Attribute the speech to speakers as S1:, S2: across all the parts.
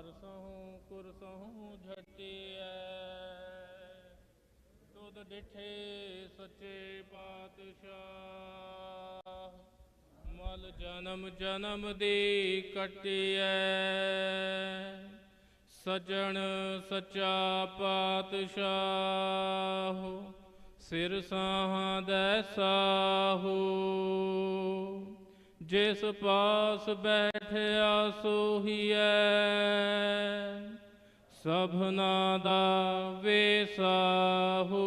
S1: ਅਰਸਹੂ ਕੁਰਸਹੂ ਝਟਿਐ। ਤੁਧ ਡਿਠੇ ਸੱਚੇ ਪਾਤਸ਼ਾਹ, ਮਲ ਜਨਮ ਜਨਮ ਦੀ ਕਟਿਐ। ਸਜਣ ਸਚਾ ਪਾਤਸ਼ਾਹ, ਸਿਰ ਸਾਹਾਂ ਦੇ ਸਾਹੂ। ਜਿਸ ਪਾਸ ਬੈਠਿਆ ਸੋਹੀਐ। ਸਭਨਾ ਦਾ ਵੇਸਾਹੂ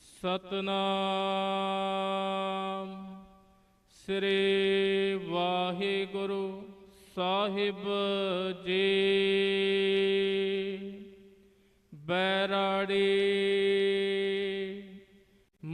S1: ਸਤਨਾਮ ਸ੍ਰੀ ਵਾਹਿਗੁਰੂ ਸਾਹਿਬ ਜੀ। ਬੈਰਾੜੀ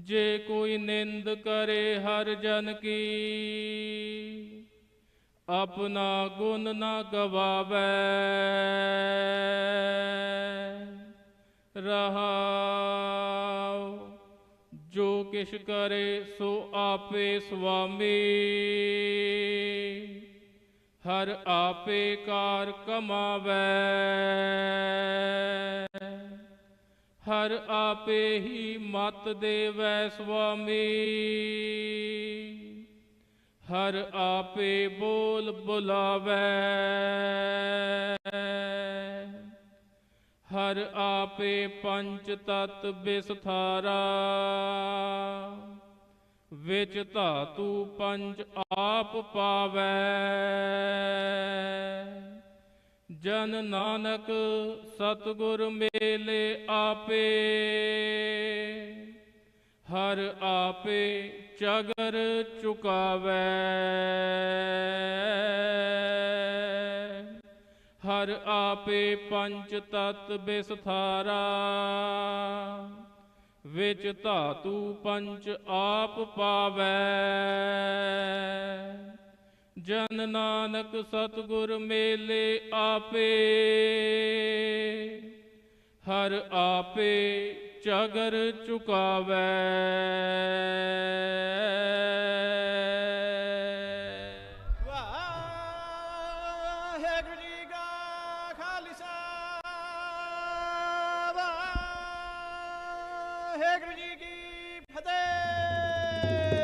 S1: ਜੇ ਕੋਈ ਨਿੰਦ ਕਰੇ ਹਰ ਜਨ ਕੀ। ਆਪਣਾ ਗੁਣ ਨਾ ਗਵਾਵੇ। ਰਹਾਉ, ਜੋ ਕਿਛ ਕਰੇ ਸੋ ਆਪੇ ਸੁਆਮੀ। ਹਰ ਆਪੇ ਕਾਰ ਕਮਾਵੇ। ਹਰ ਆਪੇ ਹੀ ਮਤ ਦੇਵੈ ਸੁਆਮੀ। ਹਰ ਆਪੇ ਬੋਲ ਬੁਲਾਵੈ। ਹਰ ਆਪੇ ਪੰਚ ਤਤ ਬਿਸਥਾਰਾ। ਵਿੱਚ ਧਾਤੂ ਪੰਜ ਆਪ ਪਾਵੈ। ਜਨ ਨਾਨਕ ਸਤਿਗੁਰ ਮੇਲੇ ਆਪੇ, ਹਰ ਆਪੇ ਚਗਰ ਚੁਕਾਵੈ। ਹਰ ਆਪੇ ਪੰਚ ਤਤ ਬਿਸਥਾਰਾ, ਵਿੱਚ ਧਾਤੂ ਪੰਚ ਆਪ ਪਾਵੈ। ਜਨ ਨਾਨਕ ਸਤਿਗੁਰ ਮੇਲੇ ਆਪੇ। ਹਰ ਆਪੇ ਚਗਰ ਚੁਕਾਵੈ
S2: ਵਾਹਿਗੁਰੂ ਜੀ ਕਾ ਖਾਲਸਾ। ਵਾਹਿਗੁਰੂ ਜੀ ਕੀ ਫਤਿਹ।